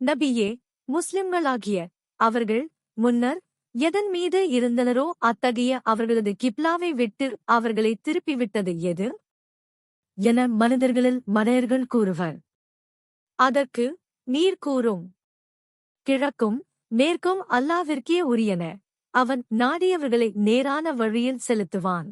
நபியே முஸ்லிம்களாகிய அவர்கள் முன்னர் எதன் மீது இருந்தனரோ அத்தகைய அவர்களது கிப்லாவை விட்டு அவர்களை திருப்பிவிட்டது எது? என மனிதர்களில் மனையர்கள் கூறுவர். அதற்கு நீர் கூறும். கிழக்கும் மேற்கும் அல்லாவிற்கே உரியன. அவன் நாடியவர்களை நேரான வழியில் செலுத்துவான்.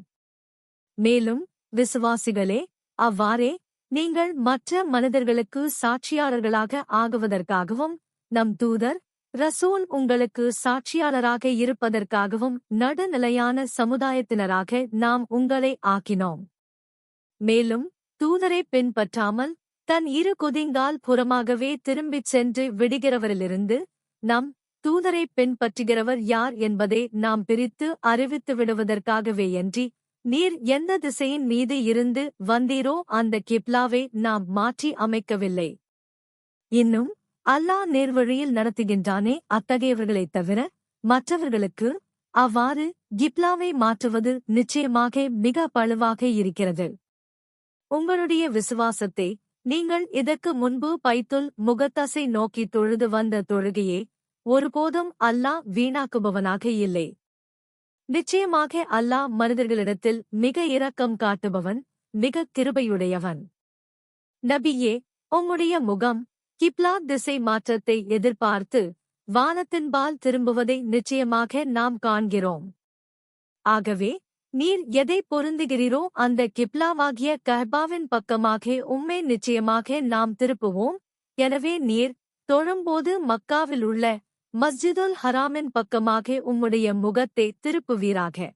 மேலும் விசுவாசிகளே அவ்வாறே நீங்கள் மற்ற மனிதர்களுக்கு சாட்சியாளர்களாக ஆகுவதற்காகவும் நம் தூதர் ரசூல் உங்களுக்கு சாட்சியாளராக இருப்பதற்காகவும் நடுநிலையான சமுதாயத்தினராக நாம் உங்களை ஆக்கினோம். மேலும் தூதரை பின்பற்றாமல் தன் இரு குதிங்கால் புறமாகவே திரும்பிச் சென்று விடுகிறவரிலிருந்து நம் தூதரை பின்பற்றுகிறவர் யார் என்பதை நாம் பிரித்து அறிவித்து விடுவதற்காகவேயன்றி நீர் எந்த திசையின் மீது இருந்து வந்தீரோ அந்த கிப்லாவை நாம் மாற்றி அமைக்கவில்லை. இன்னும் அல்லாஹ் நேர்வழியில் நடத்துகின்றானே அத்தகையவர்களைத் தவிர மற்றவர்களுக்கு அவ்வாறு கிப்லாவை மாற்றுவது நிச்சயமாக மிக பழுவாக இருக்கிறது. உங்களுடைய விசுவாசத்தை நீங்கள் இதற்கு முன்பு பைத்துல் முகத்தசை நோக்கி தொழுது வந்த தொழுகையே ஒருபோதும் அல்லாஹ் வீணாக்குபவனாக இல்லை. நிச்சயமாக அல்லாஹ் மனிதர்களிடத்தில் மிக இரக்கம் காட்டுபவன் மிக கிருபையுடையவன். நபியே உம்முடைய முகம் கிப்லா திசை மாற்றத்தை எதிர்பார்த்து வானத்தின்பால் திரும்புவதை நிச்சயமாக நாம் காண்கிறோம். ஆகவே நீர் எதை பொருந்துகிறீரோ அந்த கிப்லாவாகிய கஹ்பாவின் பக்கமாக உம்மை நிச்சயமாக நாம் திருப்புவோம். எனவே நீர் தொழும்போது மக்காவில் உள்ள மஸ்ஜிதுல் ஹராமின் பக்கமாக உம்முடைய முகத்தை திருப்புவீராக.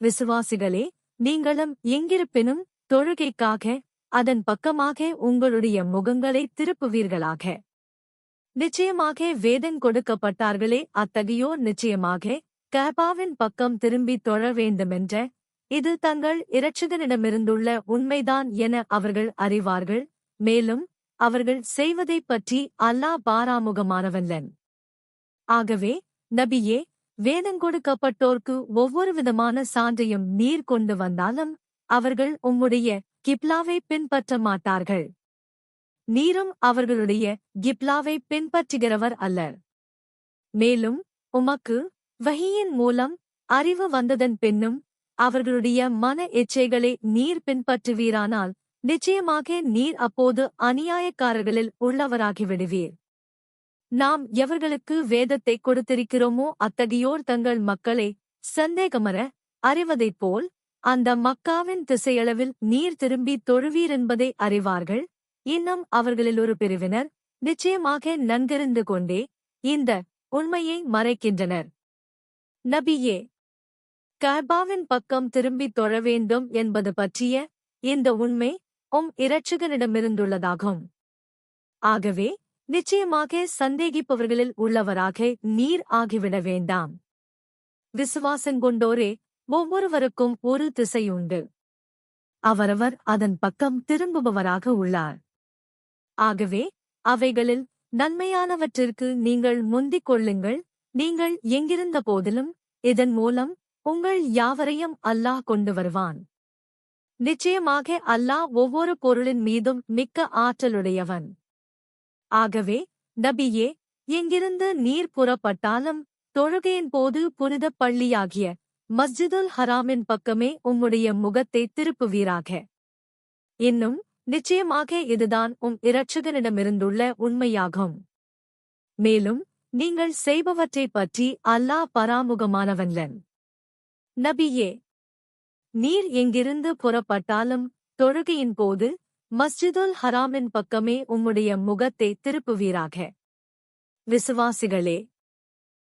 விசுவாசிகளே நீங்களும் எங்கிருப்பினும் தொழுகைக்காக அதன் பக்கமாக உங்களுடைய முகங்களை திருப்புவீர்களாக. நிச்சயமாக வேதன் கொடுக்கப்பட்டார்களே அத்தகையோர் நிச்சயமாக கேபாவின் பக்கம் திரும்பி தொழ வேண்டுமென்ற இது தங்கள் இரட்சகனிடமிருந்துள்ள உண்மைதான் என அவர்கள் அறிவார்கள் மேலும் அவர்கள் செய்வதைப் பற்றி அல்லாஹ் பாராமுகமானவல்லன் ஆகவே நபியே வேதங்கொடுக்கப்பட்டோர்க்கு ஒவ்வொரு விதமான சான்றையும் நீர் கொண்டு வந்தாலும் அவர்கள் உம்முடைய கிப்லாவை பின்பற்ற மாட்டார்கள். நீரும் அவர்களுடைய கிப்லாவை பின்பற்றுகிறவர் அல்லர். மேலும் உமக்கு வஹியின் மூலம் அறிவு வந்ததன் பின்னும் அவர்களுடைய மன எச்சைகளை நீர் பின்பற்றுவீரானால் நிச்சயமாக நீர் அப்போது அநியாயக்காரர்களில் உள்ளவராகிவிடுவீர். நாம் எவர்களுக்கு வேதத்தை கொடுத்திருக்கிறோமோ அத்தகையோர் தங்கள் மக்களை சந்தேகமர அறிவதைப் போல் அந்த மக்காவின் திசையளவில் நீர் திரும்பி தொழுவீர் என்பதை அறிவார்கள். இன்னும் அவர்களில் ஒரு பிரிவினர் நிச்சயமாக நன்கறிந்து கொண்டே இந்த உண்மையை மறைக்கின்றனர். நபியே கபாவின் பக்கம் திரும்பி தொழ வேண்டும் என்பது பற்றிய இந்த உண்மை உம் இரட்சகனிடமிருந்துள்ளதாகும். ஆகவே நிச்சயமாக சந்தேகிப்பவர்களில் உள்ளவராக நீர் ஆகிவிட வேண்டாம். விசுவாசங்கொண்டோரே ஒவ்வொருவருக்கும் ஒரு திசையுண்டு. அவரவர் அதன் பக்கம் திரும்புபவராக உள்ளார். ஆகவே அவைகளில் நன்மையானவற்றிற்கு நீங்கள் முந்திக் கொள்ளுங்கள் நீங்கள் எங்கிருந்த போதிலும் இதன் மூலம் உங்கள் யாவரையும் அல்லாஹ் கொண்டு வருவான். நிச்சயமாக அல்லாஹ் ஒவ்வொரு பொருளின் மீதும் மிக்க ஆற்றலுடையவன். ஆகவே நபியே எங்கிருந்து நீர் புறப்பட்டாலும் தொழுகையின் போது புனித பள்ளியாகிய மஸ்ஜிதுல் ஹராமின் பக்கமே உம்முடைய முகத்தை திருப்புவீராக. இன்னும் நிச்சயமாக இதுதான் உம் இரட்சகனிடமிருந்துள்ள உண்மையாகும். மேலும் நீங்கள் செய்பவற்றைப் பற்றி அல்லாஹ் பராமுகமானவன்லன். நபியே நீர் எங்கிருந்து புறப்பட்டாலும் தொழுகையின் போது மஸ்ஜிதுல் ஹராமின் பக்கமே உம்முடைய முகத்தை திருப்புவீராக. விசுவாசிகளே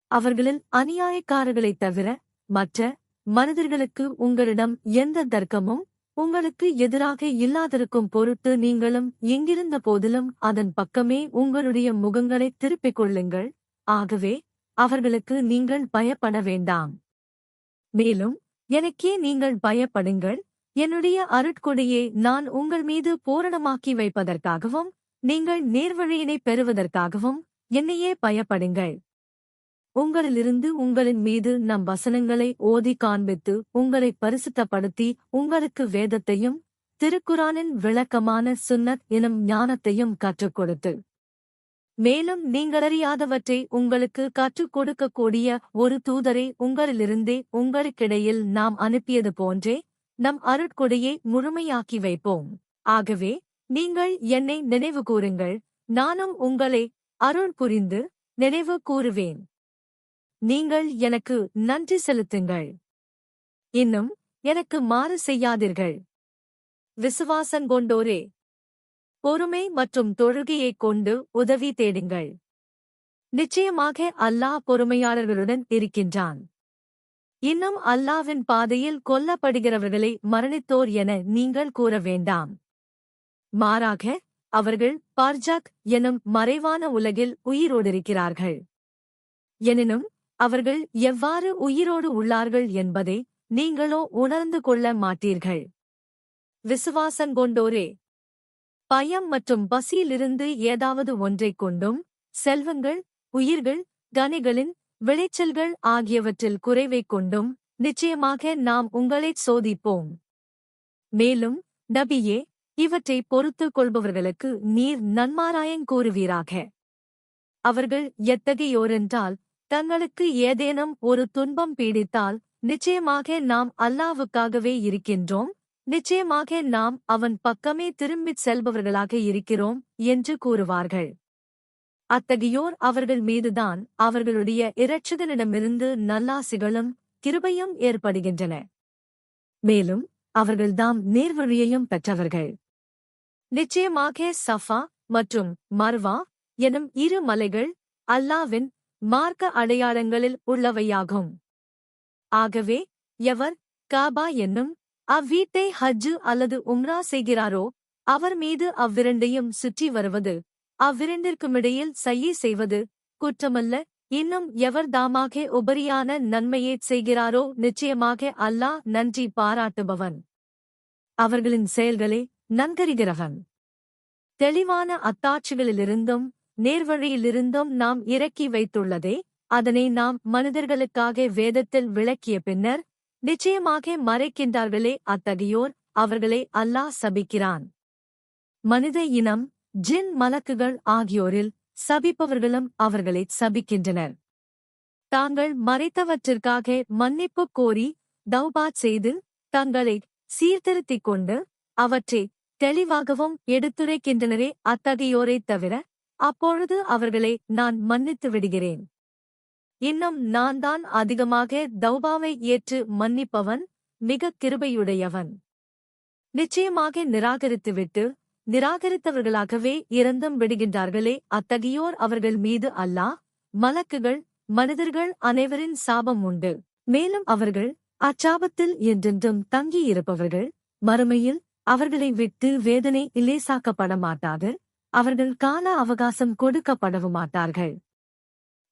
அவர்களில் அநியாயக்காரர்களைத் தவிர மற்ற மனிதர்களுக்கு உங்களிடம் எந்த தர்க்கமும் உங்களுக்கு எதிராக இல்லாதிருக்கும் பொருட்டு நீங்களும் எங்கிருந்த போதிலும் அதன் பக்கமே உங்களுடைய முகங்களை திருப்பிக் கொள்ளுங்கள். ஆகவே அவர்களுக்கு நீங்கள் பயப்பட வேண்டாம். மேலும் எனக்கே நீங்கள் பயப்படுங்கள். என்னுடைய அருட்கொடையை நான் உங்கள் மீது பூரணமாக்கி வைப்பதற்காகவும் நீங்கள் நேர்வழியினை பெறுவதற்காகவும் என்னையே பயப்படுங்கள். உங்களிலிருந்து உங்களின் மீது நம் வசனங்களை ஓதி காண்பித்து உங்களை பரிசுத்தப்படுத்தி உங்களுக்கு வேதத்தையும் திருக்குறானின் விளக்கமான சுன்னத் எனும் ஞானத்தையும் கற்றுக் கொடுத்து. மேலும் நீங்களறியாதவற்றை உங்களுக்கு கற்றுக் கொடுக்கக்கூடிய ஒரு தூதரை உங்களிலிருந்தே உங்களுக்கிடையில் நாம் அனுப்பியது போன்றே நம் அருட்கொடையை முழுமையாக்கி வைப்போம். ஆகவே நீங்கள் என்னை நினைவு கூறுங்கள். நானும் உங்களை அருள் புரிந்து நினைவு கூறுவேன். நீங்கள் எனக்கு நன்றி செலுத்துங்கள். இன்னும் எனக்கு மாறு செய்யாதீர்கள். விசுவாசங்கொண்டோரே பொறுமை மற்றும் தொழுகையைக் கொண்டு உதவி தேடுங்கள். நிச்சயமாக அல்லாஹ் பொறுமையாளர்களுடன் இருக்கின்றான். இன்னும் அல்லாவின் பாதையில் கொல்லப்படுகிறவர்களை மரணித்தோர் என நீங்கள் கூற வேண்டாம். மாறாக அவர்கள் பார்ஜாக் எனும் மறைவான உலகில் உயிரோடிருக்கிறார்கள். எனினும் அவர்கள் எவ்வாறு உயிரோடு உள்ளார்கள் என்பதை நீங்களோ உணர்ந்து கொள்ள மாட்டீர்கள். விசுவாசங்கொண்டோரே பயம் மற்றும் பசியிலிருந்து ஏதாவது ஒன்றைக் கொண்டும் செல்வங்கள் உயிர்கள் கனிகளின் விளைச்சல்கள் ஆகியவற்றில் குறைவைக் கொண்டும் நிச்சயமாக நாம் உங்களைச் சோதிப்போம். மேலும் நபியே இவற்றை பொறுத்துக் கொள்பவர்களுக்கு நீர் நன்மாராயங் கூறுவீராக. அவர்கள் எத்தகையோரென்றால் தங்களுக்கு ஏதேனும் ஒரு துன்பம் பீடித்தால் நிச்சயமாக நாம் அல்லாவுக்காகவே இருக்கின்றோம். நிச்சயமாக நாம் அவன் பக்கமே திரும்பிச் செல்பவர்களாக இருக்கிறோம் என்று கூறுவார்கள். அத்தகையோர் அவர்கள் மீதுதான் அவர்களுடைய இரட்சகனிடமிருந்து நல்லாசிகளும் கிருபையும் ஏற்படுகின்றன. மேலும் அவர்கள்தாம் நேர்வழியையும் பெற்றவர்கள். நிச்சயமாக சஃபா மற்றும் மர்வா எனும் இரு மலைகள் அல்லாவின் மார்க்க அடையாளங்களில் உள்ளவையாகும். ஆகவே எவர் காபா என்னும் அவ்வீட்டை ஹஜ்ஜு அல்லது உம்ரா செய்கிறாரோ அவர் மீது அவ்விரண்டையும் சுற்றி வருவது அவ்விரண்டிற்குமிடையில் சையை செய்வது குற்றமல்ல. இன்னும் எவர் தாமாக உபரியான நன்மையைச் செய்கிறாரோ நிச்சயமாக அல்லாஹ் நன்றி பாராட்டுபவன். அவர்களின் செயல்களே நன்கறிகிறவன். தெளிவான அத்தாட்சிகளிலிருந்தும் நேர்வழியிலிருந்தும் நாம் இறக்கி வைத்துள்ளதே அதனை நாம் மனிதர்களுக்காக வேதத்தில் விளக்கிய பின்னர் நிச்சயமாக மறைக்கின்றார்களே அத்தகையோர் அவர்களை அல்லாஹ் சபிக்கிறான். மனித இனம் ஜின் மலக்குகள் ஆகியோரில் சபிப்பவர்களும் அவர்களைச் சபிக்கின்றனர். தாங்கள் மறைத்தவற்றிற்காக மன்னிப்பு கோரி தௌபாத் செய்து தங்களை சீர்திருத்திக் கொண்டு அவற்றை தெளிவாகவும் எடுத்துரைக்கின்றனரே அத்தகையோரைத் தவிர அப்பொழுது அவர்களை நான் மன்னித்து விடுகிறேன். இன்னும் நான் தான் அதிகமாக தௌபாவை ஏற்று மன்னிப்பவன் மிகக் கிருபையுடையவன். நிச்சயமாக நிராகரித்துவிட்டு நிராகரித்தவர்களாகவே இறந்தும் விடுகின்றார்களே அத்தகையோர் அவர்கள் மீது அல்லாஹ் மலக்குகள் மனிதர்கள் அனைவரின் சாபம் உண்டு. மேலும் அவர்கள் அச்சாபத்தில் என்றென்றும் தங்கியிருப்பவர்கள் மறுமையில் அவர்களை விட்டு வேதனை இலேசாக்கப்பட மாட்டாது அவர்கள் கால அவகாசம் கொடுக்கப்படவும் மாட்டார்கள்.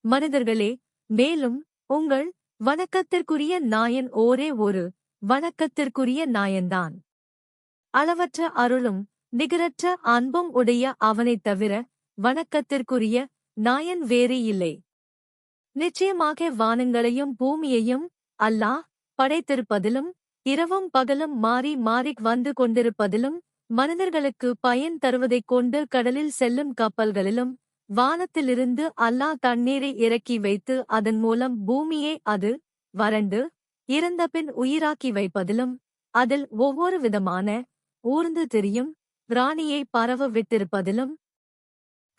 மனிதர்களே மேலும் உங்கள் வணக்கத்திற்குரிய நாயன் ஓரே ஒரு வணக்கத்திற்குரிய நாயன்தான். அளவற்ற அருளும் நிகரற்ற அன்பும் உடைய அவனைத் தவிர வணக்கத்திற்குரிய நாயன் வேறு இல்லை. நிச்சயமாக வானங்களையும் பூமியையும் அல்லாஹ் படைத்திருப்பதிலும் இரவும் பகலும் மாறி மாறிக் வந்து கொண்டிருப்பதிலும் மனிதர்களுக்கு பயன் தருவதைக் கொண்டு கடலில் செல்லும் கப்பல்களிலும் வானத்திலிருந்து அல்லாஹ் தண்ணீரை இறக்கி வைத்து அதன் மூலம் பூமியை அது வறண்டு இறந்தபின் உயிராக்கி வைப்பதிலும் அதில் ஒவ்வொரு விதமான ஊர்ந்து திரியும் ராணியை பரவ விட்டிருப்பதிலும்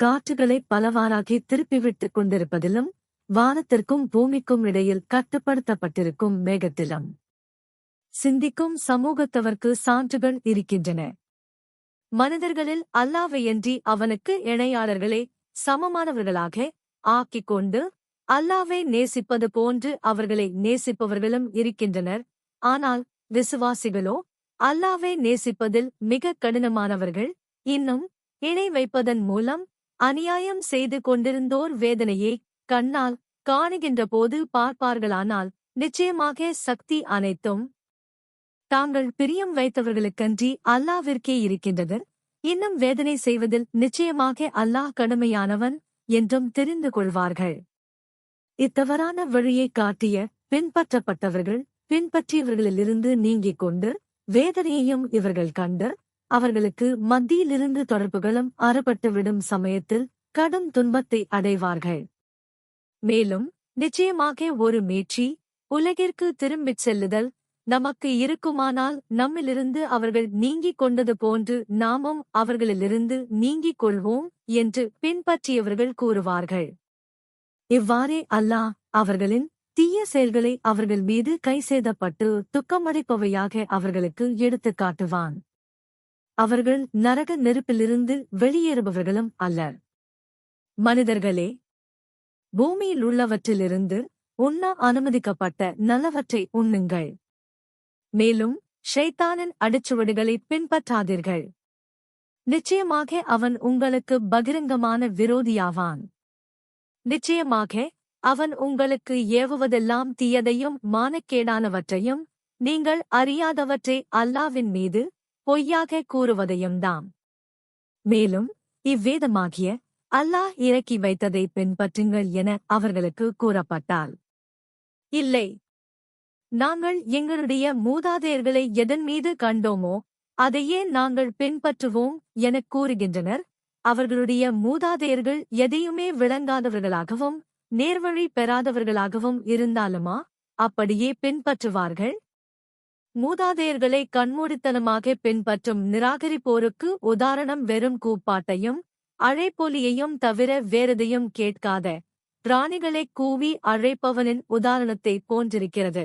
காற்றுகளை பலவாறாகி திருப்பிவிட்டுக் கொண்டிருப்பதிலும் வானத்திற்கும் பூமிக்கும் இடையில் கட்டுப்படுத்தப்பட்டிருக்கும் மேகத்திலும். சிந்திக்கும் சமூகத்தவர்க்கு சான்றுகள் இருக்கின்றன. மனிதர்களில் அல்லாவையன்றி அவனுக்கு இணையாளர்களை சமமானவர்களாக ஆக்கிக் கொண்டு அல்லாவை நேசிப்பது போன்று அவர்களை நேசிப்பவர்களும் இருக்கின்றனர். ஆனால் விசுவாசிகளோ அல்லாவை நேசிப்பதில் மிக கடினமானவர்கள். இன்னும் இணை வைப்பதன் மூலம் அநியாயம் செய்து கொண்டிருந்தோர் வேதனையை கண்ணால் காணுகின்ற போது பார்ப்பார்களானால் நிச்சயமாக சக்தி அனைத்தும் தாங்கள் பிரியம் வைத்தவர்களுக்கன்றி அல்லாவிற்கே இருக்கின்றது. இன்னும் வேதனை செய்வதில் நிச்சயமாக அல்லாஹ் கடுமையானவன் என்றும் தெரிந்து கொள்வார்கள். இத்தவறான வழியை காட்டிய பின்பற்றப்பட்டவர்கள் பின்பற்றியவர்களிலிருந்து நீங்கிக் கொண்டு வேதனையையும் இவர்கள் கண்டு அவர்களுக்கு மத்தியிலிருந்து தொடர்புகளும் அறப்பட்டுவிடும் சமயத்தில் கடும் துன்பத்தை அடைவார்கள். மேலும் நிச்சயமாக ஒரு மீட்சி உலகிற்கு திரும்பிச் செல்லுதல் நமக்கு இருக்குமானால் நம்மிலிருந்து அவர்கள் நீங்கிக் கொண்டது போன்று நாமும் அவர்களிலிருந்து நீங்கிக் கொள்வோம் என்று பின்பற்றியவர்கள் கூறுவார்கள். இவ்வாறே அல்லாஹ் அவர்களின் தீய செயல்களை அவர்கள் மீது கை செய்தப்பட்டு துக்கமடைப்பவையாக அவர்களுக்கு எடுத்துக் காட்டுவான். அவர்கள் நரக நெருப்பிலிருந்து வெளியேறுபவர்களும் அல்லர். மனிதர்களே பூமியில் உள்ளவற்றிலிருந்து உண்ண அனுமதிக்கப்பட்ட நல்லவற்றை உண்ணுங்கள். மேலும் ஷைத்தானின் அடிச்சுவடுகளை பின்பற்றாதீர்கள். நிச்சயமாக அவன் உங்களுக்கு பகிரங்கமான விரோதியாவான். நிச்சயமாக அவன் உங்களுக்கு ஏவுவதெல்லாம் தீயதையும் மானக்கேடானவற்றையும் நீங்கள் அறியாதவற்றை அல்லாவின் மீது பொய்யாக கூறுவதையும் தாம். மேலும் இவ்வேதமாகிய அல்லாஹ் இறக்கி வைத்ததை பின்பற்றுங்கள் என அவர்களுக்கு கூறப்பட்டால். இல்லை. நாங்கள் எங்களுடைய மூதாதையர்களை எதன் மீது கண்டோமோ அதையே நாங்கள் பின்பற்றுவோம் எனக் கூறுகின்றனர். அவர்களுடைய மூதாதையர்கள் எதையுமே விளங்காதவர்களாகவும் நேர்வழி பெறாதவர்களாகவும் இருந்தாலுமா? அப்படியே பின்பற்றுவார்கள். மூதாதையர்களை கண்மூடித்தனமாக பின்பற்றும் நிராகரிப்போருக்கு உதாரணம் வெறும் கூப்பாட்டையும் அழைப்பொலியையும் தவிர வேறெதையும் கேட்காத பிராணிகளை கூவி அழைப்பவனின் உதாரணத்தை போன்றிருக்கிறது.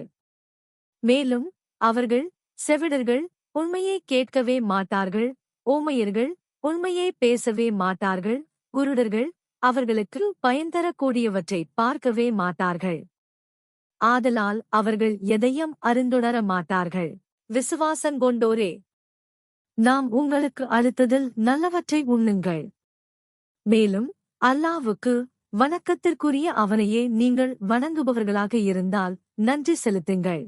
மேலும் அவர்கள் செவிடர்கள் உண்மையை கேட்கவே மாட்டார்கள் ஓமையர்கள் உண்மையை பேசவே மாட்டார்கள் குருடர்கள் அவர்களுக்கு பயன்தரக்கூடியவற்றை பார்க்கவே மாட்டார்கள். ஆதலால் அவர்கள் எதையும் அறிந்துணர மாட்டார்கள். விசுவாசங்கொண்டோரே நாம் உங்களுக்கு அளித்ததில் நல்லவற்றை உண்ணுங்கள். மேலும் அல்லாவுக்கு வணக்கத்திற்குரிய அவனையே நீங்கள் வணங்குபவர்களாக இருந்தால் நன்றி செலுத்துங்கள்.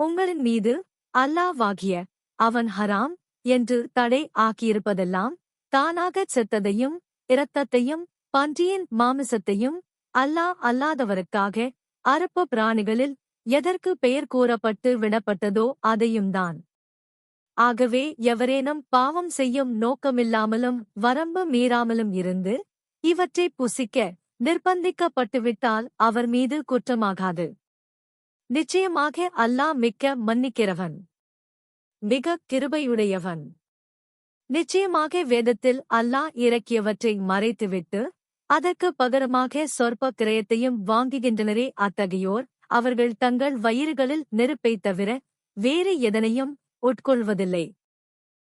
உங்களின் மீது அல்லாவாகிய அவன் ஹராம் என்று தடை ஆக்கியிருப்பதெல்லாம் தானாகச் செத்ததையும் இரத்தத்தையும் பன்றியின் மாமிசத்தையும் அல்லாஹ் அல்லாதவருக்காக அரப்ப பிராணிகளில் எதற்கு பெயர் கூறப்பட்டு விடப்பட்டதோ அதையும்தான் ஆகவே எவரேனும் பாவம் செய்யும் நோக்கமில்லாமலும் வரம்பு மீறாமலும் இருந்து இவற்றை புசிக்க நிர்பந்திக்கப்பட்டுவிட்டால் அவர் மீது குற்றமாகாது. நிச்சயமாக அல்லாஹ் மிக்க மன்னிக்கிறவன். மிக கிருபையுடையவன். நிச்சயமாக வேதத்தில் அல்லாஹ் இறக்கியவற்றை மறைத்துவிட்டு அதற்கு பகரமாக சொற்ப கிரயத்தையும் வாங்குகின்றனரே அத்தகையோர். அவர்கள் தங்கள் வயிறுகளில் நெருப்பைத் தவிர வேறு எதனையும் உட்கொள்வதில்லை.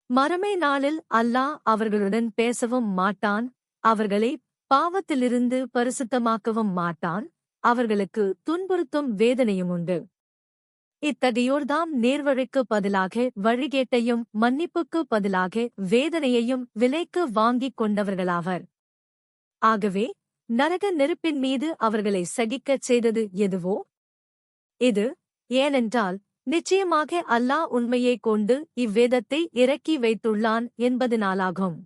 மறுமை நாளில் அல்லாஹ் அவர்களுடன் பேசவும் மாட்டான். அவர்களை பாவத்திலிருந்து பரிசுத்தமாக்கவும் மாட்டான். அவர்களுக்கு துன்புறுத்தும் வேதனையும் உண்டு. இத்தகையோர்தாம் நேர்வழிக்கு பதிலாக வழிகேட்டையும் மன்னிப்புக்கு பதிலாக வேதனையையும் விலைக்கு வாங்கிக் கொண்டவர்களாவர். ஆகவே நரக நெருப்பின் மீது அவர்களை சகிக்கச் செய்தது எதுவோ? இது ஏனென்றால் நிச்சயமாக அல்லாஹ் உண்மையைக் கொண்டு இவ்வேதத்தை இறக்கி வைத்துள்ளான் என்பதனாலாகும்.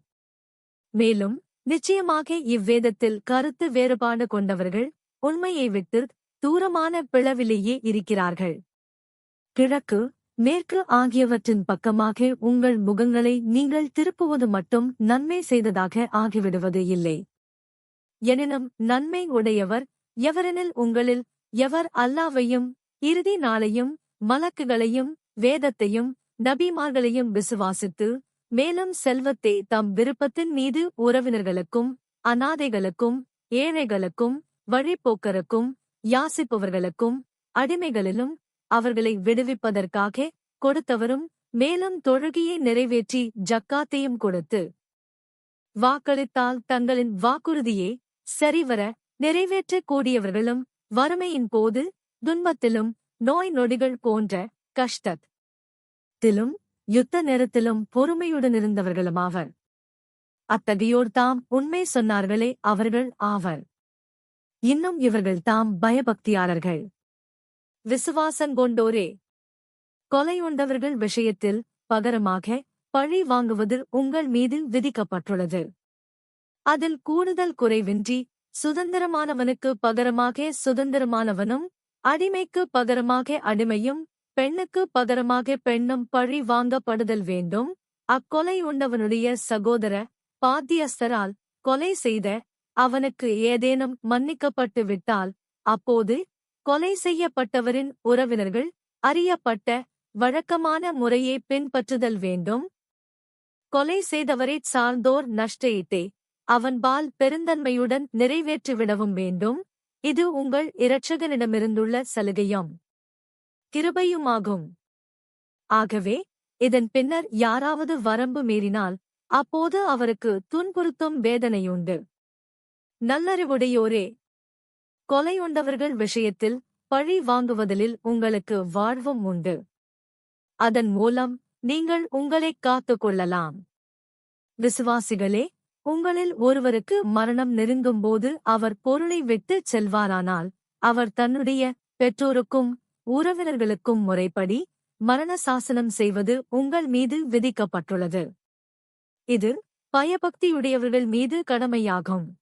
மேலும் நிச்சயமாக இவ்வேதத்தில் கருத்து வேறுபாடு கொண்டவர்கள் உண்மையை விட்டு தூரமான பிளவிலேயே இருக்கிறார்கள். கிழக்கு மேற்கு ஆகியவற்றின் பக்கமாக உங்கள் முகங்களை நீங்கள் திருப்புவது மட்டும் நன்மை செய்ததாக ஆகிவிடுவது இல்லை. எனினும் நன்மை உடையவர் எவரெனில் உங்களில் எவர் அல்லாவையும் இறுதி நாளையும் மலக்குகளையும் வேதத்தையும் நபிமார்களையும் விசுவாசித்து மேலும் செல்வத்தை தம் விருப்பத்தின் மீது உறவினர்களுக்கும் அநாதைகளுக்கும் ஏழைகளுக்கும் வழிப்போக்கருக்கும் யாசிப்பவர்களுக்கும் அடிமைகளிலும் அவர்களை விடுவிப்பதற்காக கொடுத்தவரும் மேலும் தொழுகையை நிறைவேற்றி ஜக்காத்தையும் கொடுத்து வாக்களித்தால் தங்களின் வாக்குறுதியே சரிவர நிறைவேற்றக் கூடியவர்களும் வறுமையின் போது துன்பத்திலும் நோய் நொடிகள் போன்ற கஷ்டத்திலும் யுத்த நேரத்திலும் பொறுமையுடனிருந்தவர்களுமாவர். அத்தகையோர் தாம் உண்மை சொன்னார்களே அவர்கள் ஆவர். இன்னும் இவர்கள் தாம் பயபக்தியாளர்கள். விசுவாசங்கொண்டோரே கொலையுண்டவர்கள் விஷயத்தில் பகரமாக பழி வாங்குவது உங்கள் மீது விதிக்கப்பட்டுள்ளது. அதில் கூடுதல் குறைவின்றி சுதந்திரமானவனுக்கு பகரமாக சுதந்திரமானவனும் அடிமைக்கு பகரமாக அடிமையும் பெண்ணுக்கு பகரமாக பெண்ணும் பழி வாங்கப்படுதல் வேண்டும். அக்கொலை உண்டவனுடைய சகோதர பாத்தியஸ்தரால் கொலை செய்த அவனுக்கு ஏதேனும் மன்னிக்கப்பட்டு விட்டால் அப்போது கொலை செய்யப்பட்டவரின் உறவினர்கள் அறியப்பட்ட வழக்கமான முறையை பின்பற்றுதல் வேண்டும். கொலை செய்தவரைச் சார்ந்தோர் நஷ்டஈட்டை அவன்பால் பெருந்தன்மையுடன் நிறைவேற்றிவிடவும் வேண்டும். இது உங்கள் இரட்சகனிடமிருந்துள்ள சலுகையும். கிருபையுமாகும். ஆகவே இதன் பின்னர் யாராவது வரம்பு மீறினால் அப்போது அவருக்கு துன்புறுத்தும் வேதனையுண்டு. நல்லறிவுடையோரே கொலையுண்டவர்கள் விஷயத்தில் பழி வாங்குவதில் உங்களுக்கு வாழ்வும் உண்டு. அதன் மூலம் நீங்கள் உங்களைக் காத்துக் கொள்ளலாம். விசுவாசிகளே உங்களில் ஒருவருக்கு மரணம் நெருங்கும்போது அவர் பொருளை விட்டுச் செல்வாரானால் அவர் தன்னுடைய பெற்றோருக்கும் உறவினர்களுக்கும் முறைப்படி மரண சாசனம் செய்வது உங்கள் மீது விதிக்கப்பட்டுள்ளது. இது பயபக்தியுடையவர்கள் மீது கடமையாகும்.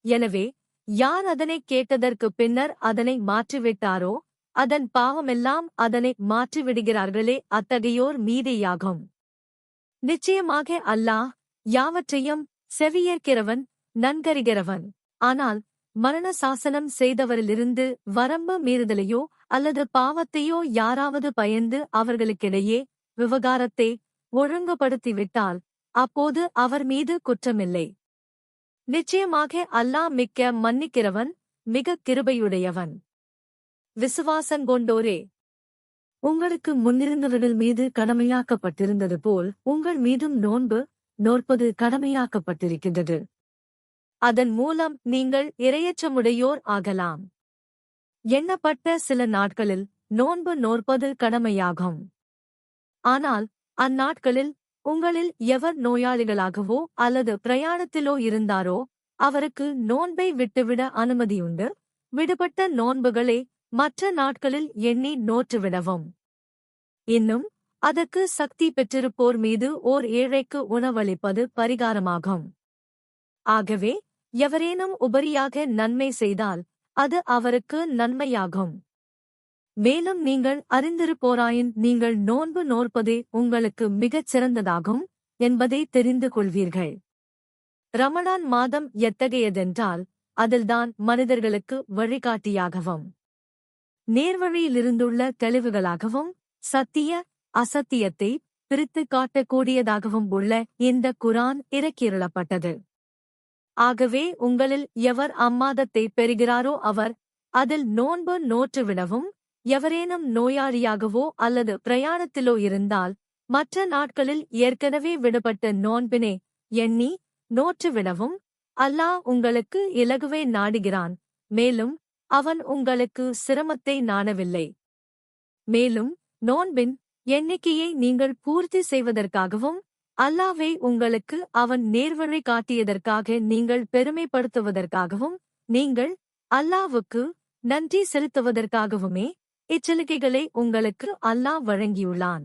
எனவே யார் அதனை கேட்டதற்கு பின்னர் அதனை மாற்றிவிட்டாரோ? அதன் பாவமெல்லாம் அதனை மாற்றிவிடுகிறார்களே அத்தகையோர் மீதேயாகும் நிச்சயமாக அல்லாஹ் யாவற்றையும் செவியேற்கிறவன் நன்கறிகிறவன். ஆனால் மரண சாசனம் செய்தவரிலிருந்து வரம்பு மீறுதலையோ அல்லது பாவத்தையோ யாராவது பயந்து அவர்களுக்கிடையே விவகாரத்தை ஒழுங்குபடுத்திவிட்டால் அப்போது அவர் மீது குற்றமில்லை. நிச்சயமாக அல்லாஹ் மிக்க மன்னிக்கிறவன் மிக கிருபையுடையவன். விசுவாசங்கொண்டோரே உங்களுக்கு முன்னிருந்தவர்கள் மீது கடமையாக்கப்பட்டிருந்தது போல் உங்கள் மீதும் நோன்பு நோற்பது கடமையாக்கப்பட்டிருக்கின்றது. அதன் மூலம் நீங்கள் இரையச்சமுடையோர் ஆகலாம். எண்ணப்பட்ட சில நாட்களில் நோன்பு நோற்பது கடமையாகும். ஆனால் அந்நாட்களில் உங்களில் எவர் நோயாளிகளாகவோ அல்லது பிரயாணத்திலோ இருந்தாரோ அவருக்கு நோன்பை விட்டுவிட அனுமதியுண்டு. விடுபட்ட நோன்புகளை மற்ற நாட்களில் எண்ணி நோற்றுவிடவும். இன்னும் அதற்கு சக்தி பெற்றிருப்போர் மீது ஓர் ஏழைக்கு உணவளிப்பது பரிகாரமாகும். ஆகவே எவரேனும் உபரியாக நன்மை செய்தால் அது அவருக்கு நன்மையாகும். மேலும் நீங்கள் அறிந்திருப்போராயின் நீங்கள் நோன்பு நோற்பதே உங்களுக்கு மிகச் சிறந்ததாகும் என்பதை தெரிந்து கொள்வீர்கள். ரமணான் மாதம் எத்தகையதென்றால் அதில்தான் மனிதர்களுக்கு வழிகாட்டியாகவும் நேர்வழியிலிருந்துள்ள தெளிவுகளாகவும் சத்திய அசத்தியத்தை பிரித்துக் காட்டக்கூடியதாகவும் உள்ள இந்த குரான் இறக்கிருளப்பட்டது. ஆகவே உங்களில் எவர் அம்மாதத்தை பெறுகிறாரோ அவர் அதில் நோன்பு நோற்றுவிடவும் எவரேனும் நோயாளியாகவோ அல்லது பிரயாணத்திலோ இருந்தால் மற்ற நாட்களில் ஏற்கனவே விடுபட்ட நோன்பினே எண்ணி நோற்றுவிடவும் அல்லாஹ் உங்களுக்கு இலகுவே நாடுகிறான். மேலும் அவன் உங்களுக்கு சிரமத்தை நாணவில்லை மேலும் நோன்பின் எண்ணிக்கையை நீங்கள் பூர்த்தி செய்வதற்காகவும் அல்லாவை உங்களுக்கு அவன் நேர்வழி காட்டியதற்காக நீங்கள் பெருமைப்படுத்துவதற்காகவும் நீங்கள் அல்லாவுக்கு நன்றி செலுத்துவதற்காகவுமே இச்சலுகைகளை உங்களுக்கு அல்லாஹ் வழங்கியுள்ளான்.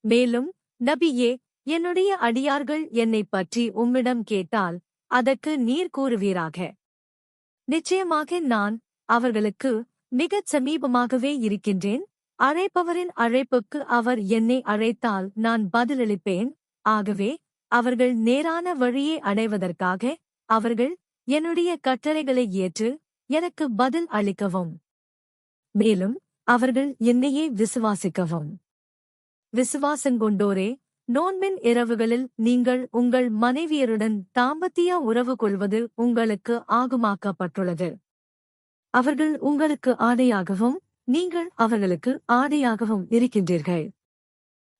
மேலும் நபியே என்னுடைய அடியார்கள் என்னைப் பற்றி உம்மிடம் கேட்டால் அதற்கு நீர் கூறுவீராக. நிச்சயமாக நான் அவர்களுக்கு மிகச் சமீபமாகவே இருக்கின்றேன். அழைப்பவரின் அழைப்புக்கு அவர் என்னை அழைத்தால் நான் பதிலளிப்பேன். ஆகவே அவர்கள் நேரான வழியை அடைவதற்காக அவர்கள் என்னுடைய கட்டளைகளை ஏற்று எனக்கு பதில் அளிக்கவும். மேலும் அவர்கள் என்னையே விசுவாசிக்கவும். விசுவாசங்கொண்டோரே நோன்பின் இரவுகளில் நீங்கள் உங்கள் மனைவியருடன் தாம்பத்திய உறவு கொள்வது உங்களுக்கு ஆகுமாக்கப்பட்டுள்ளது. அவர்கள் உங்களுக்கு ஆடையாகவும் நீங்கள் அவர்களுக்கு ஆடையாகவும் இருக்கின்றீர்கள்.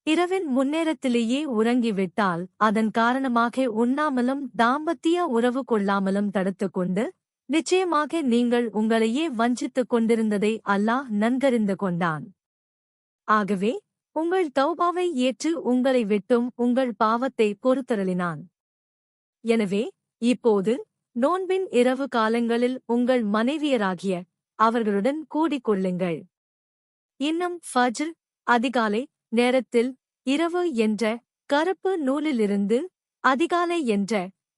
இரவின் முன்னேரத்திலேயே உறங்கிவிட்டால் அதன் காரணமாக உண்ணாமலும் தாம்பத்திய உறவு கொள்ளாமலும் தடுத்துக் கொண்டு நிச்சயமாக நீங்கள் உங்களையே வஞ்சித்துக் கொண்டிருந்ததை அல்லாஹ் நன்கறிந்து கொண்டான். ஆகவே உங்கள் தௌபாவை ஏற்று உங்களை விட்டும் உங்கள் பாவத்தை பொறுத்தருளினான். எனவே இப்போது நோன்பின் இரவு காலங்களில் உங்கள் மனைவியராகிய அவர்களுடன் கூடிக் கொள்ளுங்கள். இன்னும் ஃபஜ்ர் அதிகாலை நேரத்தில் இரவு என்ற கருப்பு நூலிலிருந்து அதிகாலை என்ற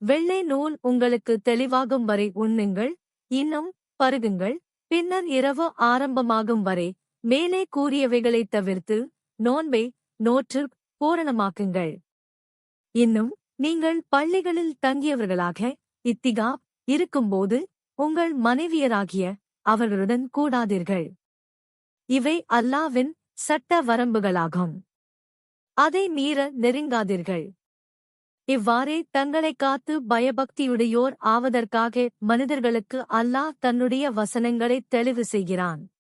வெள்ளை நூல் உங்களுக்கு தெளிவாகும் வரை உண்ணுங்கள் இன்னும் பருகுங்கள். பின்னர் இரவு ஆரம்பமாகும் வரை மேலே கூறியவைகளைத் தவிர்த்து நோன்பை நோற்று பூரணமாக்குங்கள். இன்னும் நீங்கள் பள்ளிகளில் தங்கியவர்களாக இத்திகா இருக்கும்போது உங்கள் மனைவியராகிய அவர்களுடன் கூடாதீர்கள். இவை அல்லாவின் சட்ட வரம்புகளாகும். அதை மீற நெருங்காதீர்கள். இவ்வாறே தங்களைக் காத்து பயபக்தியுடையோர் ஆவதற்காக மனிதர்களுக்கு அல்லாஹ் தன்னுடைய வசனங்களை தெளிவு செய்கிறான்.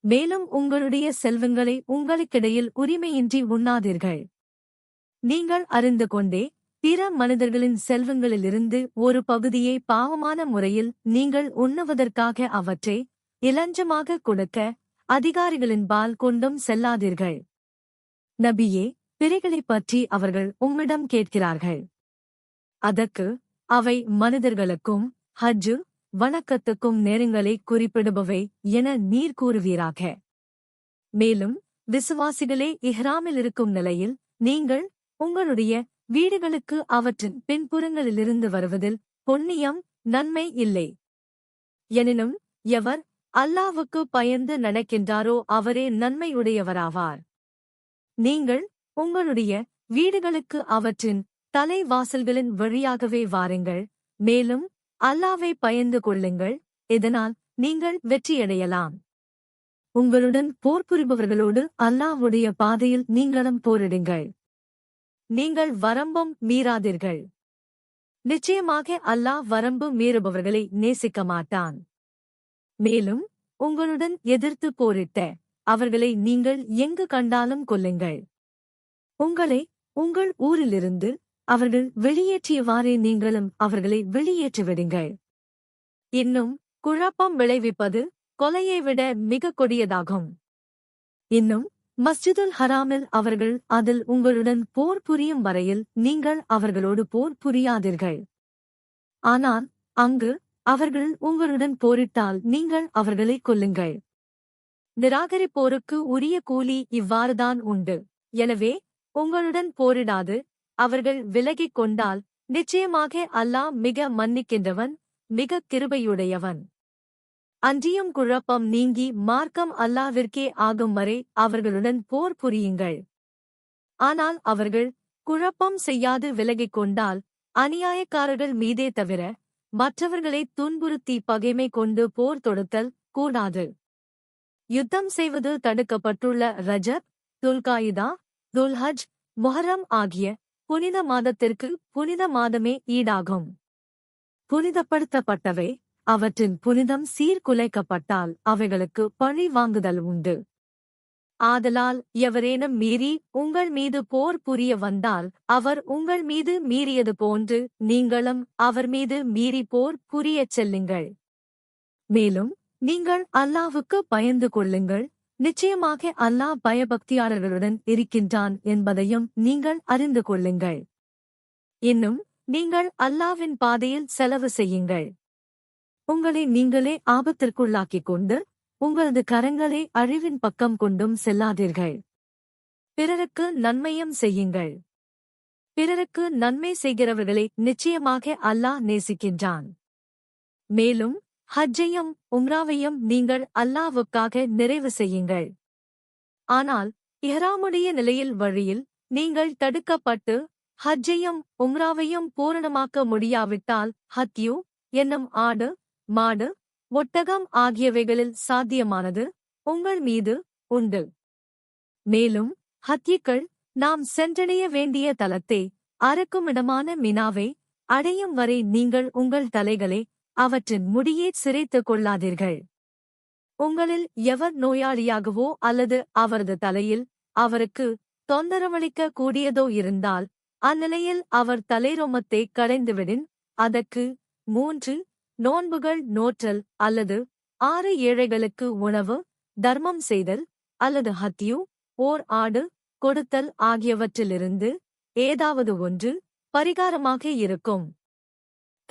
மேலும் உங்களுடைய செல்வங்களை உங்களுக்கிடையில் உரிமையின்றி உண்ணாதீர்கள். நீங்கள் அறிந்து கொண்டே பிற மனிதர்களின் செல்வங்களிலிருந்து ஒரு பகுதியை பாவமான முறையில் நீங்கள் உண்ணுவதற்காக அவற்றை இலஞ்சமாக கொடுக்க அதிகாரிகளின் பால் கொண்டும் செல்லாதீர்கள். நபியே பிறைகளைப் பற்றி அவர்கள் உம்மிடம் கேட்கிறார்கள். அதற்கு அவை மனிதர்களுக்கும் ஹஜ்ஜு வணக்கத்துக்கும் நேரங்களை குறிப்பிடுபவை என நீர் கூறுவீராக. மேலும் விசுவாசிகளே இஹ்ராமில் இருக்கும் நிலையில் நீங்கள் உங்களுடைய வீடுகளுக்கு அவற்றின் பின்புறங்களிலிருந்து வருவதில் பொன்னியம் நன்மை இல்லை. எனினும் எவர் அல்லாவுக்கு பயந்து நடக்கின்றாரோ அவரே நன்மையுடையவராவார். நீங்கள் உங்களுடைய வீடுகளுக்கு அவற்றின் தலைவாசல்களின் வழியாகவே வாருங்கள். மேலும் அல்லாவை பயந்து கொள்ளுங்கள். இதனால் நீங்கள் வெற்றியடையலாம். உங்களுடன் போர் புரிபவர்களோடு அல்லாவுடைய பாதையில் நீங்களும் போரிடுங்கள். நீங்கள் வரம்பும் மீறாதீர்கள். நிச்சயமாக அல்லாஹ் வரம்பு மீறுபவர்களை நேசிக்க மாட்டான். மேலும் உங்களுடன் எதிர்த்து போரிட்ட அவர்களை நீங்கள் எங்கு கண்டாலும் கொல்லுங்கள். உங்களை உங்கள் ஊரிலிருந்து அவர்கள் வெளியேற்றியவாறே நீங்களும் அவர்களை வெளியேற்றிவிடுங்கள். இன்னும் குழப்பம் விளைவிப்பது கொலையை விட மிக கொடியதாகும். இன்னும் மஸ்ஜிதுல் ஹராமில் அவர்கள் அதில் உங்களுடன் போர் புரியும் வரையில் நீங்கள் அவர்களோடு போர் புரியாதீர்கள். ஆனால் அங்கு அவர்கள் உங்களுடன் போரிட்டால் நீங்கள் அவர்களை கொல்லுங்கள். நிராகரிப்போருக்கு உரிய கூலி இவ்வாறுதான் உண்டு. எனவே உங்களுடன் போரிடாது. அவர்கள் விலகிக் கொண்டால் நிச்சயமாக அல்லாஹ் மிக மன்னிக்கின்றவன் மிக கிருபையுடையவன். அன்றியும் குழப்பம் நீங்கி மார்க்கம் அல்லாவிற்கே ஆகும் வரை அவர்களுடன் போர் புரியுங்கள். ஆனால் அவர்கள் குழப்பம் செய்யாது விலகிக் கொண்டால் அநியாயக்காரர்கள் மீதே தவிர மற்றவர்களை துன்புறுத்தி பகைமை கொண்டு போர் தொடுத்தல் கூடாது. யுத்தம் செய்வது தடுக்கப்பட்டுள்ள ரஜப் துல்காயிதா துல்ஹஜ் முஹரம் ஆகிய புனித மாதத்திற்கு புனித மாதமே ஈடாகும். புனிதப்படுத்தப்பட்டவை அவற்றின் புனிதம் சீர்குலைக்கப்பட்டால் அவைகளுக்கு பழி வாங்குதல் உண்டு. ஆதலால் எவரேனும் மீறி உங்கள் மீது போர் புரிய வந்தால் அவர் உங்கள் மீது மீறியது போன்று நீங்களும் அவர் மீது மீறி போர் புரியச் செல்லுங்கள். மேலும் நீங்கள் அல்லாவுக்கு பயந்து கொள்ளுங்கள். நிச்சயமாக அல்லாஹ் பயபக்தியாளர்களுடன் இருக்கின்றான் என்பதையும் நீங்கள் அறிந்து கொள்ளுங்கள். இன்னும் நீங்கள் அல்லாவின் பாதையில் செலவு செய்யுங்கள். உங்களை நீங்களே ஆபத்திற்குள்ளாக்கிக் கொண்டு உங்களது கரங்களை அழிவின் பக்கம் கொண்டும் செல்லாதீர்கள். பிறருக்கு நன்மையும் செய்யுங்கள். பிறருக்கு நன்மை செய்கிறவர்களை நிச்சயமாக அல்லாஹ் நேசிக்கின்றான். மேலும் ஹஜ்ஜையும் உம்ராவையும் நீங்கள் அல்லாவுக்காக நிறைவு செய்யுங்கள். ஆனால் இஹ்ராமுடைய நிலையில் வழியில் நீங்கள் தடுக்கப்பட்டு ஹஜ்ஜையும் உம்ராவையும் பூரணமாக்க முடியாவிட்டால் ஹத்யூ என்னும் ஆடு மாடு ஒட்டகம் ஆகியவைகளில் சாத்தியமானது உங்கள் மீது உண்டு. மேலும் ஹத்யிக்கள் நாம் சென்றடைய வேண்டிய தலத்தை அறுக்குமிடமான மினாவை அடையும் வரை நீங்கள் உங்கள் தலைகளை அவற்றின் முடியை சிரைத்துக் கொள்ளாதீர்கள். உங்களில் எவர் நோயாளியாகவோ அல்லது அவரது தலையில் அவருக்கு தொந்தரவளிக்க கூடியதோ இருந்தால் அந்நிலையில் அவர் தலைரோமத்தை களைந்துவிடின் அதற்கு மூன்று நோன்புகள் நோற்றல் அல்லது ஆறு ஏழைகளுக்கு உணவு தர்மம் செய்தல் அல்லது ஹத்யு ஓர் ஆடு கொடுத்தல் ஆகியவற்றிலிருந்து ஏதாவது ஒன்று பரிகாரமாக இருக்கும்.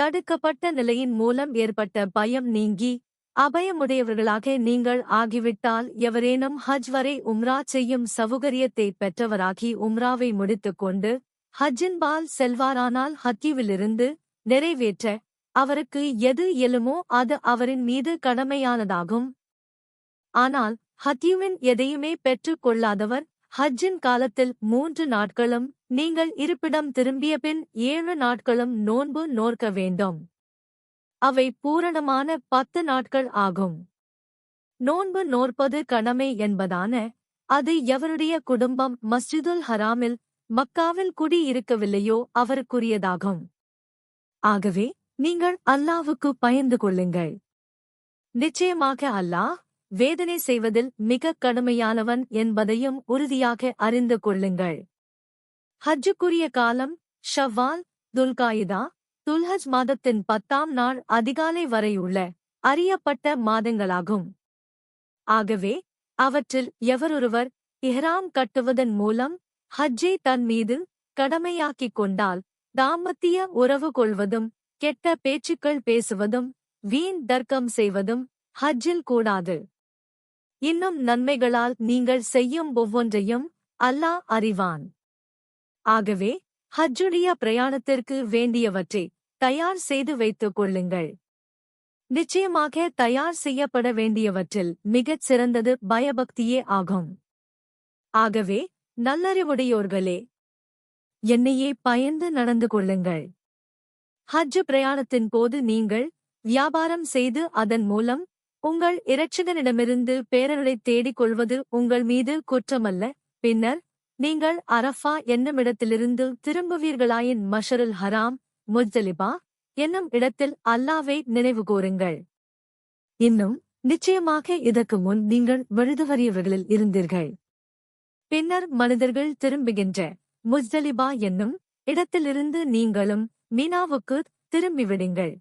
தடுக்கப்பட்ட நிலையின் மூலம் ஏற்பட்ட பயம் நீங்கி அபயமுடையவர்களாக நீங்கள் ஆகிவிட்டால் எவரேனும் ஹஜ் வரை உம்ரா செய்யும் சவுகரியத்தை பெற்றவராகி உம்ராவை முடித்துக்கொண்டு ஹஜ்ஜின்பால் செல்வாரானால் ஹத்யுவிலிருந்து நிறைவேற்ற அவருக்கு எது இயலுமோ அது அவரின் மீது கடமையானதாகும். ஆனால் ஹத்யூவின் எதையுமே பெற்றுக் கொள்ளாதவர் ஹஜ்ஜின் காலத்தில் மூன்று நாட்களும் நீங்கள் இருப்பிடம் திரும்பிய பின் ஏழு நாட்களும் நோன்பு நோர்க்க வேண்டும். அவை பூரணமான பத்து நாட்கள் ஆகும். நோன்பு நோற்பது கடமை என்பதான அது எவருடைய குடும்பம் மஸ்ஜிதுல் ஹராமில் மக்காவில் குடியிருக்கவில்லையோ அவருக்குரியதாகும். ஆகவே நீங்கள் அல்லாவுக்கு பயந்து கொள்ளுங்கள். நிச்சயமாக அல்லாஹ் வேதனை செய்வதில் மிக கடுமையானவன் என்பதையும் உறுதியாக அறிந்து கொள்ளுங்கள். ஹஜ்ஜுக்குரிய காலம் ஷவ்வால் துல்காயிதா துல்ஹஜ் மாதத்தின் பத்தாம் நாள் அதிகாலை வரையுள்ள அறியப்பட்ட மாதங்களாகும். ஆகவே அவற்றில் எவரொருவர் இஹ்ராம் கட்டுவதன் மூலம் ஹஜ்ஜை தன் மீது கடமையாக்கிக் கொண்டால் தாம்பத்திய உறவு கொள்வதும் கெட்ட பேச்சுக்கள் பேசுவதும் வீண் தர்க்கம் செய்வதும் ஹஜ்ஜில் கூடாது. இன்னும் நன்மைகளால் நீங்கள் செய்யும் ஒவ்வொன்றையும் அல்லாஹ் அறிவான். ஆகவே ஹஜ்ஜுடைய பிரயாணத்திற்கு வேண்டியவற்றை தயார் செய்து வைத்துக் கொள்ளுங்கள். நிச்சயமாக தயார் செய்யப்பட வேண்டியவற்றில் மிகச் சிறந்தது பயபக்தியே ஆகும். ஆகவே நல்லறிவுடையோர்களே என்னையே பயந்து நடந்து கொள்ளுங்கள். ஹஜ் பிரயாணத்தின் போது நீங்கள் வியாபாரம் செய்து அதன் மூலம் உங்கள் இரட்சகனிடமிருந்து பேரருளை தேடிக் கொள்வது உங்கள் மீது குற்றமல்ல. பின்னர் நீங்கள் அரஃபா என்னுமிடத்திலிருந்து திரும்புவீர்களாயின் மஷருல் ஹராம் முஜ்தலிபா என்னும் இடத்தில் அல்லாவை நினைவு கூறுங்கள். இன்னும் நிச்சயமாக இதற்கு முன் நீங்கள் வழுதுவறியவர்களில் இருந்தீர்கள். பின்னர் மனிதர்கள் திரும்புகின்ற முஸ்தலிபா என்னும் இடத்திலிருந்து நீங்களும் மீனாவுக்கு திரும்பிவிடுங்கள்.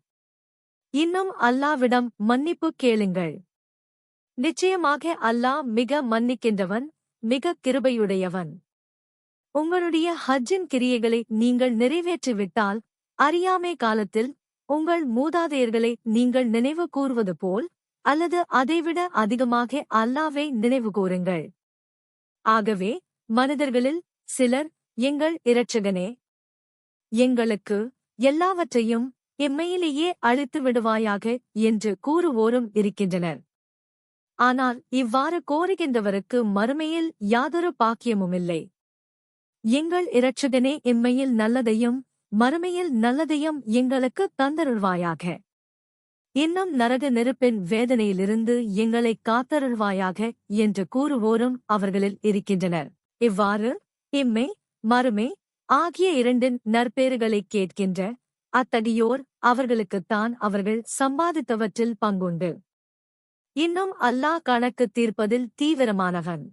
இன்னும் அல்லாவிடம் மன்னிப்பு கேளுங்கள். நிச்சயமாக அல்லாஹ் மிக மன்னிக்கின்றவன் மிக கிருபையுடையவன். உங்களுடைய ஹஜ்ஜின் கிரியைகளை நீங்கள் நிறைவேற்றிவிட்டால் அறியாமை காலத்தில் உங்கள் மூதாதையர்களை நீங்கள் நினைவு கூறுவது போல் அல்லது அதைவிட அதிகமாக அல்லாவை நினைவு கூறுங்கள். ஆகவே மனிதர்களில் சிலர் எங்கள் இரட்சகனே எங்களுக்கு எல்லாவற்றையும் எம்மையிலேயே அழித்து விடுவாயாக என்று கூறுவோரும் இருக்கின்றனர். ஆனால் இவ்வாறு கோருகின்றவருக்கு மறுமையில் யாதொரு பாக்கியமுமில்லை. எங்கள் இரட்சகனே இம்மையில் நல்லதையும் மறுமையில் நல்லதையும் எங்களுக்கு தந்தருள்வாயாக. இன்னும் நரக நெருப்பின் வேதனையிலிருந்து எங்களை காத்தருள்வாயாக என்று கூறுவோரும் அவர்களில் இருக்கின்றனர். இவ்வாறு இம்மை மறுமை ஆகிய இரண்டின் நற்பேறுகளைக் கேட்கின்ற அத்தகையோர் அவர்களுக்குத்தான் அவர்கள் சம்பாதித்தவற்றில் பங்குண்டு. இன்னும் அல்லாஹ் கணக்கு தீர்ப்பதில் தீவிரமானவன்.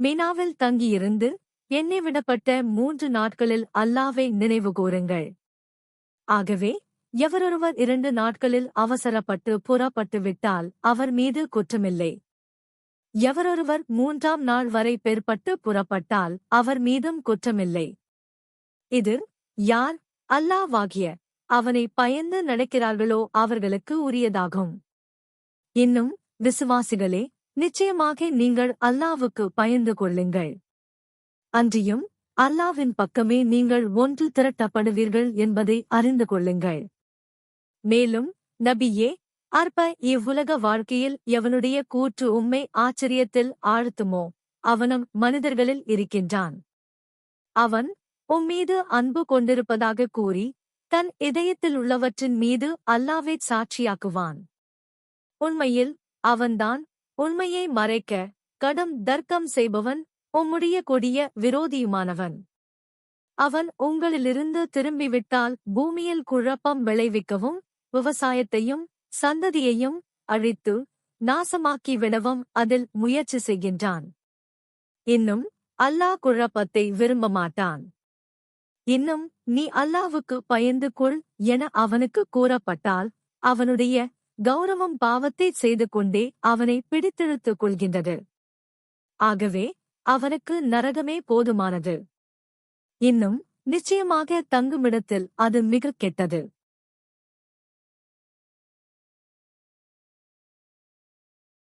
மினாவில் தங்கியிருந்து எண்ணி விடப்பட்ட மூன்று நாட்களில் அல்லாவை நினைவு கூறுங்கள். ஆகவே எவரொருவர் இரண்டு நாட்களில் அவசரப்பட்டு புறப்பட்டு விட்டால் அவர் மீது குற்றமில்லை. எவரொருவர் மூன்றாம் நாள் வரை பெறப்பட்டு புறப்பட்டால் அவர் மீதும் குற்றமில்லை. இது யார் அல்லாவாகிய அவனை பயந்து நடக்கிறார்களோ அவர்களுக்கு உரியதாகும். இன்னும் விசுவாசிகளே நிச்சயமாக நீங்கள் அல்லாவுக்கு பயந்து கொள்ளுங்கள். அன்றியும் அல்லாவின் பக்கமே நீங்கள் ஒன்று திரட்டப்படுவீர்கள் என்பதை அறிந்து கொள்ளுங்கள். மேலும் நபியே அற்ப இவ்வுலக வாழ்க்கையில் எவனுடைய கூற்று உம்மை ஆச்சரியத்தில் ஆழ்த்துமோ? அவனும் மனிதர்களில் இருக்கின்றான். அவன் உம்மீது அன்பு கொண்டிருப்பதாக கூறி தன் இதயத்தில் உள்ளவற்றின் மீது அல்லாவே சாட்சியாக்குவான். உண்மையில் அவன்தான் உண்மையை மறைக்க கடும் தர்க்கம் செய்பவன் உம்முடைய கொடிய விரோதியுமானவன். அவன் உங்களிலிருந்து திரும்பிவிட்டால் பூமியில் குழப்பம் விளைவிக்கவும் விவசாயத்தையும் சந்ததியையும் அழித்து நாசமாக்கி விடவும் அதில் முயற்சி செய்கின்றான். இன்னும் அல்லாஹ் குழப்பத்தை விரும்ப மாட்டான் இன்னும் நீ அல்லாவுக்கு பயந்து கொள் என அவனுக்கு கூறப்பட்டால் அவனுடைய கௌரவம் பாவத்தை செய்து கொண்டே அவனை பிடித்திழுத்துக் கொள்கின்றது. ஆகவே அவனுக்கு நரகமே போதுமானது. இன்னும் நிச்சயமாக தங்குமிடத்தில் அது மிக கெட்டது.